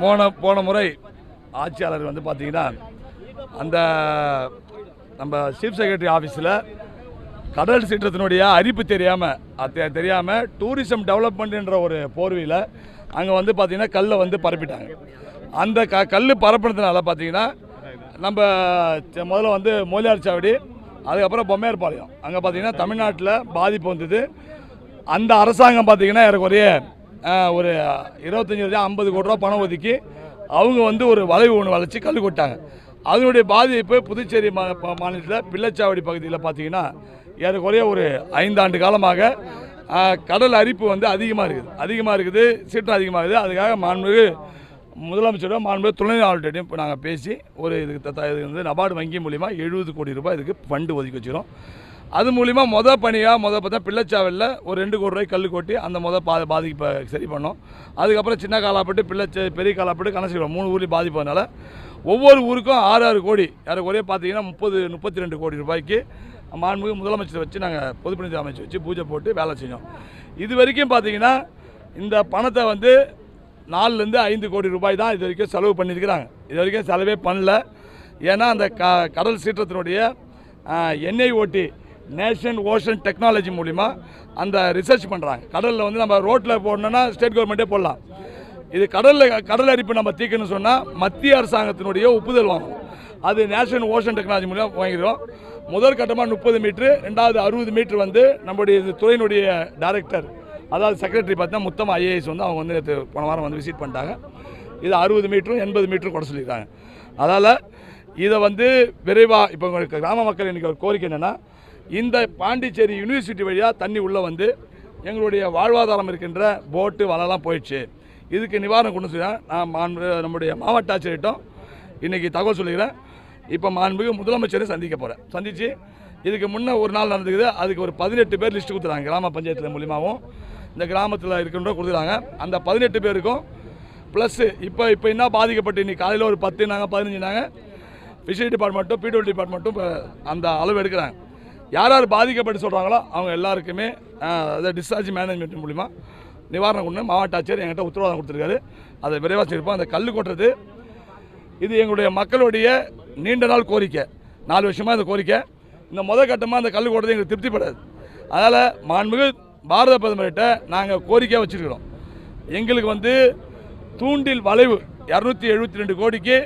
போன போன முறை ஆட்சியாளர் வந்து பார்த்தீங்கன்னா அந்த நம்ம சீஃப் செக்ரட்டரி ஆஃபீஸில் கடல் சீற்றத்தினுடைய அறிப்பு தெரியாமல் அது தெரியாமல் டூரிசம் டெவலப்மெண்ட்ன்ற ஒரு போர்வையில் அங்கே வந்து பார்த்திங்கன்னா கல்லை வந்து பரப்பிட்டாங்க. அந்த க கல் பரப்புனதுனால பார்த்தீங்கன்னா நம்ம செ- முதல்ல வந்து மொழியார் சாவடி அதுக்கப்புறம் பொம்மையார்பாளையம். அங்கே பார்த்தீங்கன்னா தமிழ்நாட்டில் பாதிப்பு வந்தது. அந்த அரசாங்கம் பார்த்திங்கன்னா எனக்கு ஒரே ஒரு இருபத்தஞ்சி ரூபா ஐம்பது கோடி ரூபா பணம் ஒதுக்கி அவங்க வந்து ஒரு வளைவு ஒன்று வளைச்சி கல் கொட்டாங்க. அதனுடைய பாதிப்பு புதுச்சேரி மா மாநிலத்தில் பிள்ளைச்சாவடி பகுதியில் பார்த்தீங்கன்னா ஏறக்குறைய ஒரு ஐந்தாண்டு காலமாக கடல் அரிப்பு வந்து அதிகமாக இருக்குது. அதிகமாக இருக்குது சீற்றம் அதிகமாக இருக்குது. அதுக்காக மாண்புமிகு முதலமைச்சரோட மாண்பு துணை ஆளுநர்கிட்டையும் இப்போ நாங்கள் பேசி ஒரு இதுக்கு த- இது வந்து நபார்டு வங்கி மூலிமா எழுபது கோடி ரூபாய் இதுக்கு ஃபண்டு ஒதுக்கி வச்சுரும் அது மூலிமா மொதல் பணியாக மொதல் பார்த்தா பிள்ளைச்சாவில் ஒரு ரெண்டு கோடி ரூபாய் கல் கொட்டி அந்த மொதல் பா பாதிப்பை சரி பண்ணோம். அதுக்கப்புறம் சின்ன காலாப்பட்டு பிள்ளைச்ச பெரிய காலாப்பட்டு கணசிக்கிறோம் மூணு ஊர்லேயும் பாதிப்பதனால ஒவ்வொரு ஊருக்கும் ஆறு ஆறு கோடி யாருக்குறைய பார்த்தீங்கன்னா முப்பது முப்பத்தி ரெண்டு கோடி ரூபாய்க்கு மாண்புமிகு முதலமைச்சரை வச்சு நாங்கள் பொதுப்பணித்துறை அமைச்சு வச்சு பூஜை போட்டு வேலை செஞ்சோம். இது வரைக்கும் பார்த்தீங்கன்னா இந்த பணத்தை வந்து நாலுலேருந்து ஐந்து கோடி ரூபாய் தான் இது வரைக்கும் செலவு பண்ணியிருக்கிறாங்க. இது வரைக்கும் செலவே பண்ணல. ஏன்னா அந்த க கடல் சீற்றத்தினுடைய என்ஐஓடி நேஷன் ஓஷன் டெக்னாலஜி மூலிமா அந்த ரிசர்ச் பண்ணுறாங்க கடலில் வந்து நம்ம ரோட்டில் போடணுன்னா ஸ்டேட் கவர்மெண்ட்டே போடலாம். இது கடலில் கடல் அரிப்பு நம்ம தீர்க்கணும்னு சொன்னால் மத்திய அரசாங்கத்தினுடைய ஒப்புதல் வாங்கணும். அது நேஷனல் ஓஷன் டெக்னாலஜி மூலியமாக வாங்கிடுவோம் முதல் கட்டமாக முப்பது மீட்ரு ரெண்டாவது அறுபது மீட்ரு வந்து நம்முடைய துறையினுடைய டைரக்டர் அதாவது செக்ரட்டரி பார்த்தீங்கன்னா மொத்தமாக ஐஏஎஸ் வந்து அவங்க வந்து போன வாரம் வந்து விசிட் பண்ணிட்டாங்க. இது அறுபது மீட்டரும் எண்பது மீட்டரும் கூட சொல்லியிருக்காங்க. அதால் இதை வந்து விரைவாக இப்போ உங்களுக்கு கிராம மக்கள் இன்றைக்கி ஒரு கோரிக்கை என்னென்னா இந்த பாண்டிச்சேரி யூனிவர்சிட்டி வழியாக தண்ணி உள்ளே வந்து எங்களுடைய வாழ்வாதாரம் இருக்கின்ற போட்டு வலைலாம் போயிடுச்சு. இதுக்கு நிவாரணம் கொண்டு சொல்லி நான் மாண்பு நம்முடைய மாவட்ட ஆட்சியர்கிட்டம் இன்றைக்கி தகவல் சொல்லிக்கிறேன். இப்போ மாண்புமிகு முதலமைச்சரை சந்திக்க போகிறேன் சந்தித்து இதுக்கு முன்னே ஒரு நாள் நடந்துக்குது. அதுக்கு ஒரு பதினெட்டு பேர் லிஸ்ட்டு கொடுத்துறாங்க கிராம பஞ்சாயத்தில் மூலியமாகவும் இந்த கிராமத்தில் இருக்கின்ற கொடுத்துருக்காங்க அந்த பதினெட்டு பேருக்கும் ப்ளஸ்ஸு இப்போ இப்போ என்ன பாதிக்கப்பட்டு இன்னைக்கு காலையில் ஒரு பத்து நாங்கள் பதினஞ்சு நாங்கள் ஃபிஷரி டிபார்ட்மெண்ட்டும் பிடபிள்யூ டிபார்ட்மெண்ட்டும் இப்போ அந்த அளவு எடுக்கிறாங்க. யார் யார் பாதிக்கப்பட்டு சொல்கிறாங்களோ அவங்க எல்லாருக்குமே அதை அதாவது டிஸ்சார்ஜ் மேனேஜ்மெண்ட் மூலிமா நிவாரணம் கொண்டு மாவட்ட ஆட்சியர் என்கிட்ட உத்தரவாதம் கொடுத்துருக்காரு. அதை விரைவாக செய்யிருப்போம் அந்த கல் கொட்டுறது இது எங்களுடைய மக்களுடைய நீண்ட நாள் கோரிக்கை. நாலு வருஷமாக இந்த கோரிக்கை. இந்த முதல் கட்டமாக அந்த கல் கொட்டுறது எங்களுக்கு திருப்திப்படாது. அதனால் மாண்புமிகு பாரத பிரதமர்கிட்ட நாங்கள் கோரிக்கையாக வச்சுருக்கிறோம். எங்களுக்கு வந்து தூண்டில் வளைவு இரநூத்தி எழுபத்தி ரெண்டு கோடிக்கு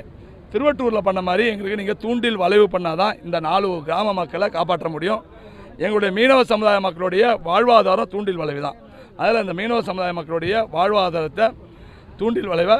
திருவட்டூரில் பண்ண மாதிரி எங்களுக்கு நீங்கள் தூண்டில் வளைவு பண்ணால் தான் இந்த நாலு கிராம மக்களை காப்பாற்ற முடியும். எங்களுடைய மீனவ சமுதாய மக்களுடைய வாழ்வாதாரம் தூண்டில் வளைவு தான் அதில் இந்த மீனவ சமுதாய மக்களுடைய வாழ்வாதாரத்தை தூண்டில் வளைவை